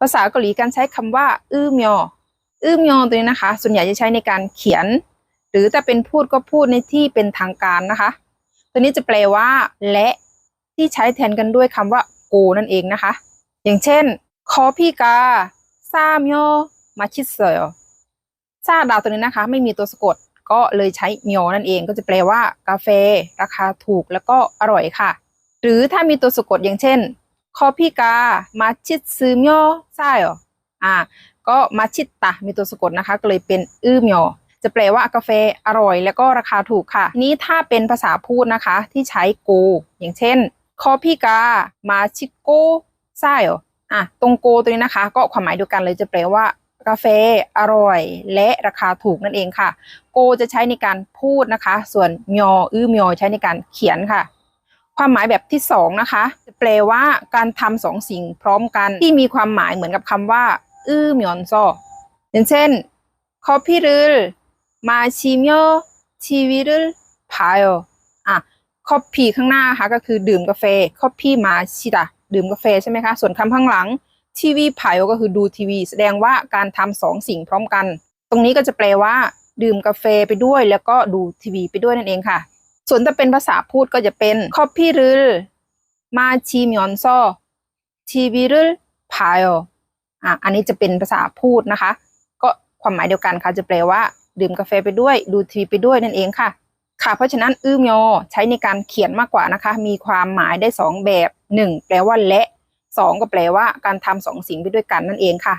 ภาษาเกาหลีการใช้คำว่าอื้อมยออื้อมยอตัวนี้นะคะ ส่วนใหญ่จะใช้ในการเขียน หรือถ้าเป็นพูดก็พูดในที่เป็นทางการนะคะ ตัวนี้จะแปลว่า และที่ใช้แทนกันด้วยคำว่าโกนั่นเองนะคะ อย่างเช่นคอพี่กาซามยอมาชิดเซลซาดาวตัวนี้นะคะ ไม่มีตัวสะกดก็เลยใช้เมียวนั่นเองก็จะแปลว่ากาแฟ ราคาถูกแล้วก็อร่อยค่ะ หรือถ้ามีตัวสะกดอย่างเช่น คอพี่กามาชิดซึมยอซายออ่าก็มาชิดตะมีตัวสะกดนะคะก็เลยเป็นอื้อมยอจะแปลว่ากาแฟอร่อย แล้วก็ราคาถูกค่ะ นี้ถ้าเป็นภาษาพูดนะคะ ที่ใช้โก อย่างเช่นคอพี่กามาชิโกไส้เหรออะตรงโกตัวนี้นะคะ ก็ความหมายเดียวกันเลยจะแปลว่ากาแฟอร่อย และราคาถูกนั่นเองค่ะ โกจะใช้ในการพูดนะคะ ส่วนมยออื้อมยอใช้ในการเขียนค่ะ ความหมายแบบที่สองนะคะ จะแปลว่าการทำสองสิ่งพร้อมกันที่มีความหมายเหมือนกับคำว่า อื้อมยอนซออย่างเช่น 커피를 마시며 TV를 봐요 อ่ะ 커피 ข้างหน้าค่ะก็คือดื่มกาแฟ 커피 마시다 ดื่มกาแฟใช่ไหมคะ ส่วนคำข้างหลัง TV พายก็คือดูทีวี แสดงว่าการทำสองสิ่งพร้อมกัน ตรงนี้ก็จะแปลว่า ดื่มกาแฟไปด้วยแล้วก็ดูทีวีไปด้วยนั่นเองค่ะ ส่วนถ้าเป็นภาษาพูดก็จะเป็น 커피를 마시면서 TV를 봐요 อ่ะ อันนี้จะเป็นภาษาพูดนะคะ ก็ความหมายเดียวกันค่ะ จะแปลว่า ดื่มกาแฟไปด้วย ดูทีวีไปด้วยนั่นเองค่ะ ค่ะ เพราะฉะนั้นอื้อมยอใช้ในการเขียนมากกว่านะคะ มีความหมายได้สองแบบหนึ่งแปลว่าและสองก็แปลว่าการทำสองสิ่งไปด้วยกันนั่นเองค่ะ